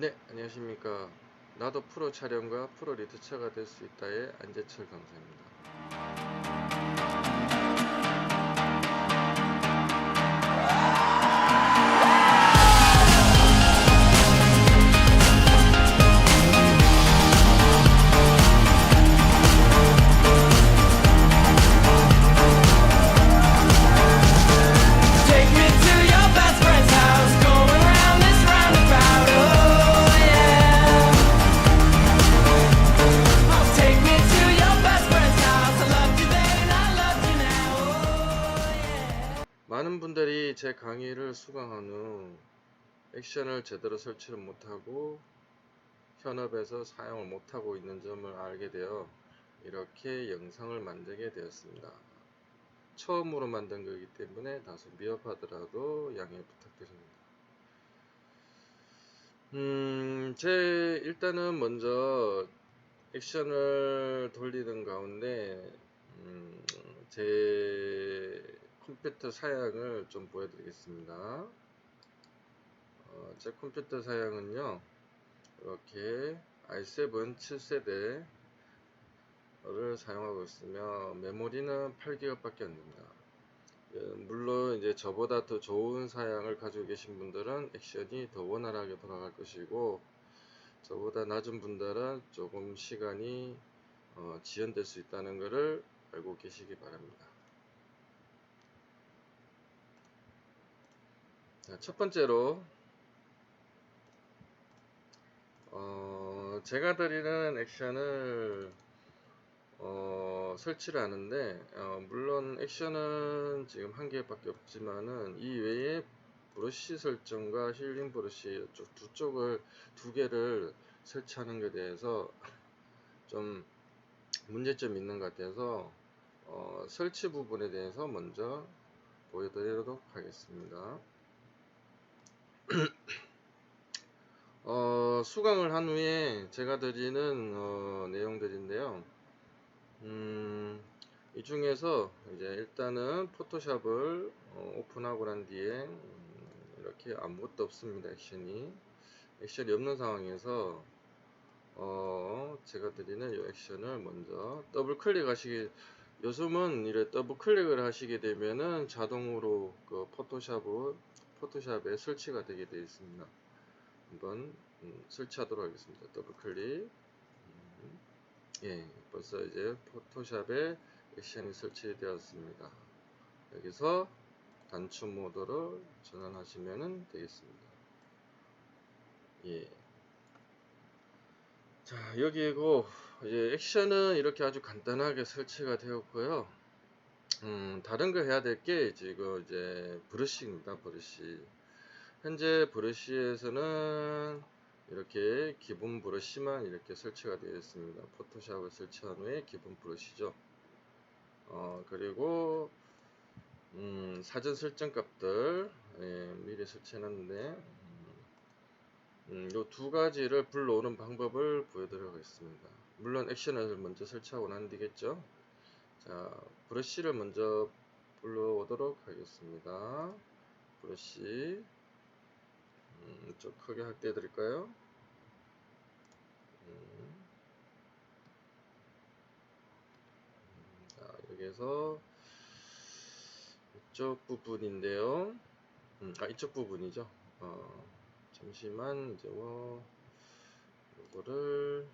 네, 안녕하십니까. 나도 프로 촬영과 프로 리터처가 될 수 있다의 안재철 강사입니다. 많은 분들이 제 강의를 수강한 후 액션을 제대로 설치를 못하고 현업에서 사용을 못하고 있는 점을 알게 되어 이렇게 영상을 만들게 되었습니다. 처음으로 만든 거기 때문에 다소 미흡하더라도 양해 부탁드립니다. 음, 제 일단은 먼저 액션을 돌리는 가운데 음, 제 컴퓨터 사양을 좀 보여드리겠습니다. 어, 제 컴퓨터 사양은요, 이렇게 i7 7세대 를 사용하고 있으며 메모리는 8기가 밖에 안 됩니다. 예, 물론 이제 저보다 더 좋은 사양을 가지고 계신 분들은 액션이 더 원활하게 돌아갈 것이고 저보다 낮은 분들은 조금 시간이 어, 지연될 수 있다는 것을 알고 계시기 바랍니다. 자, 첫 번째로 어, 제가 드리는 액션을 어, 설치를 하는데 어, 물론 액션은 지금 한 개밖에 없지만은 이 외에 브러쉬 설정과 힐링 브러쉬 쪽, 두 쪽을 두 개를 설치하는 것에 대해서 좀 문제점이 있는 것 같아서 어, 설치 부분에 대해서 먼저 보여드리도록 하겠습니다. 어, 수강을 한 후에 제가 드리는 어, 내용들인데요. 음, 이 중에서 이제 일단은 포토샵을 어, 오픈하고 난 뒤에 음, 이렇게 아무것도 없습니다. 액션이 액션이 없는 상황에서 어, 제가 드리는 이 액션을 먼저 더블 클릭하시기 요즘은 이래 더블 클릭을 하시게 되면은 자동으로 그 포토샵을 포토샵에 설치가 되게 되어 있습니다. 한번 음, 설치하도록 하겠습니다. 더블 클릭. 음, 예, 벌써 이제 포토샵에 액션이 설치되었습니다. 여기서 단추 모드로 전환하시면 되겠습니다. 예. 자, 여기고 이제 액션은 이렇게 아주 간단하게 설치가 되었고요. 음, 다른 거 해야 될 게 지금 이제 브러쉬입니다. 브러쉬. 현재 브러쉬에서는 이렇게 기본 브러쉬만 이렇게 설치가 되어 있습니다. 포토샵을 설치한 후에 기본 브러쉬죠. 어, 그리고 음, 사전 설정 값들 예, 미리 설치해놨는데 음, 요두 가지를 불러오는 방법을 보여드리겠습니다. 물론 액션을 먼저 설치하고 난 뒤겠죠. 자, 브러쉬를 먼저 불러오도록 하겠습니다. 브러쉬 음, 좀 크게 확대해 드릴까요? 음. 자, 여기에서 이쪽 부분인데요. 음, 아, 이쪽 부분이죠. 어, 잠시만, 이제 뭐, 요거를,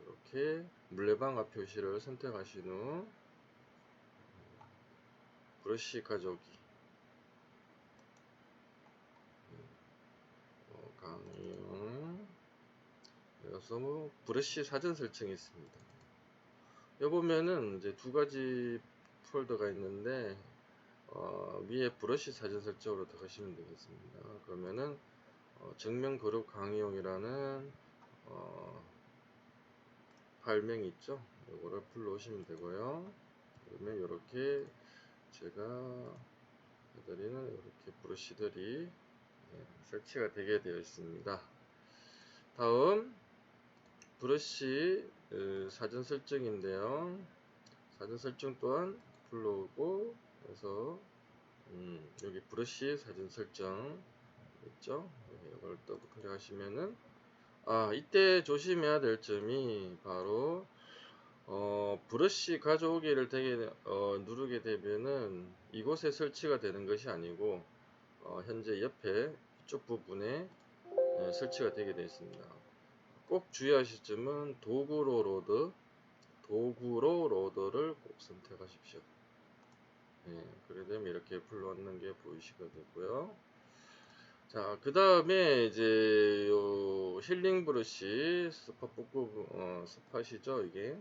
이렇게, 물레방아 표시를 선택하신 후, 브러쉬 가져오기. 어, 강용. 여기서 뭐, 브러쉬 사전 설정이 있습니다. 여기 보면은 이제 두 가지 폴더가 있는데 어, 위에 브러쉬 사전 설정으로 들어가시면 되겠습니다. 그러면은 어, 정면 그룹 강의용이라는 어, 파일명이 있죠. 이거를 불러오시면 되고요. 그러면 이렇게 제가 해드리는 이렇게 브러쉬들이 네, 설치가 되게 되어 있습니다. 다음 브러쉬 어, 사전 설정인데요. 사전 설정 또한 불러오고 그래서 음, 여기 브러쉬 사전 설정 있죠? 네, 이걸 더블 클릭하시면은 아 이때 조심해야 될 점이 바로 어, 브러쉬 가져오기를 되게 어, 누르게 되면은 이곳에 설치가 되는 것이 아니고 어, 현재 옆에 이쪽 부분에 예, 설치가 되게 되어 있습니다. 꼭 주의하실 점은 도구로 로드, 도구로 로드를 꼭 선택하십시오. 예, 그래 되면 이렇게 불러넣는 게 보이시게 되고요. 자, 그 다음에 이제 요 힐링 브러쉬 스팟 복구 어, 스팟이죠 이게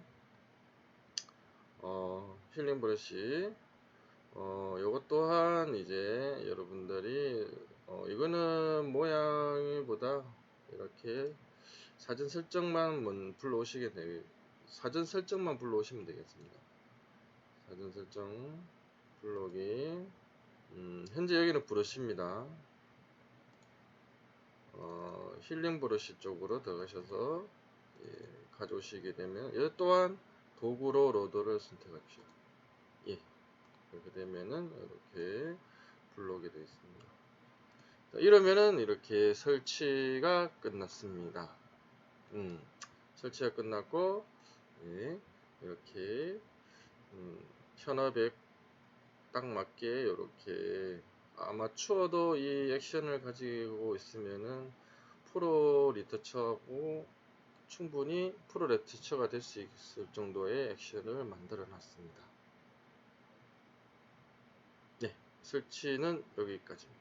어, 힐링 브러쉬 어, 요것 또한 이제 여러분들이 어, 이거는 모양보다 이렇게 사전 설정만 먼- 불러오시게 되 사전 설정만 불러오시면 되겠습니다. 사전 설정 불러오기 음, 현재 여기는 브러쉬입니다. 어, 힐링 브러쉬 쪽으로 들어가셔서 예, 가져오시게 되면 이 또한 도구로 로더를 선택하십시오. 예, 그렇게 되면은 이렇게 불러오게 되어 있습니다. 자, 이러면은 이렇게 설치가 끝났습니다. 음, 설치가 끝났고 예, 이렇게 음, 현업에 딱 맞게 이렇게 아마추어도 이 액션을 가지고 있으면은 프로 리터처하고 충분히 프로 리터처가 될 수 있을 정도의 액션을 만들어 놨습니다. 네, 설치는 여기까지입니다.